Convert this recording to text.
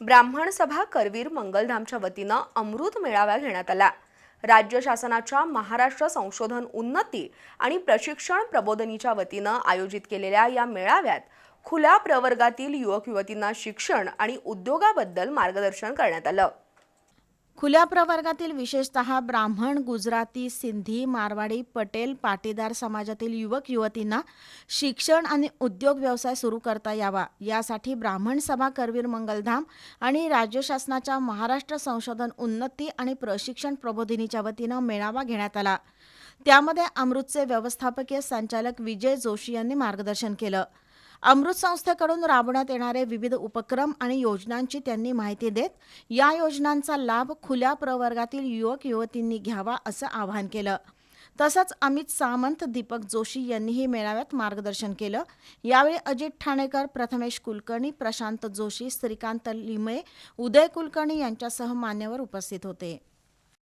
ब्राह्मण सभा करवीर मंगलधामच्या वतीनं अमृत मेळावा घेण्यात आला. राज्य शासनाच्या महाराष्ट्र संशोधन उन्नती आणि प्रशिक्षण प्रबोधनीच्या वतीनं आयोजित केलेल्या या मेळाव्यात खुल्या प्रवर्गातील युवक युवतींना शिक्षण आणि उद्योगाबद्दल मार्गदर्शन करण्यात आलं. खुल्या प्रवर्गातील विशेषतः ब्राह्मण गुजराती सिंधी मारवाडी पटेल पाटीदार समाजातील युवक युवतींना शिक्षण आणि उद्योग व्यवसाय सुरू करता यावा. यासाठी ब्राह्मण सभा करवीर मंगलधाम आणि राज्य शासनाच्या महाराष्ट्र संशोधन उन्नती आणि प्रशिक्षण प्रबोधिनीच्या वतीनं मेळावा घेण्यात आला. त्यामध्ये अमृतचे व्यवस्थापकीय संचालक विजय जोशी यांनी मार्गदर्शन केलं. अमृत संस्थेकडून राबवण्यात येणारे विविध उपक्रम आणि योजनांची त्यांनी माहिती देत या योजनांचा लाभ खुल्या प्रवर्गातील युवक युवतींनी घ्यावा असं आवाहन केलं. तसंच अमित सामंत दीपक जोशी यांनीही मेळाव्यात मार्गदर्शन केलं. यावेळी अजित ठाणेकर प्रथमेश कुलकर्णी प्रशांत जोशी श्रीकांत लिमये उदय कुलकर्णी यांच्यासह मान्यवर उपस्थित होते.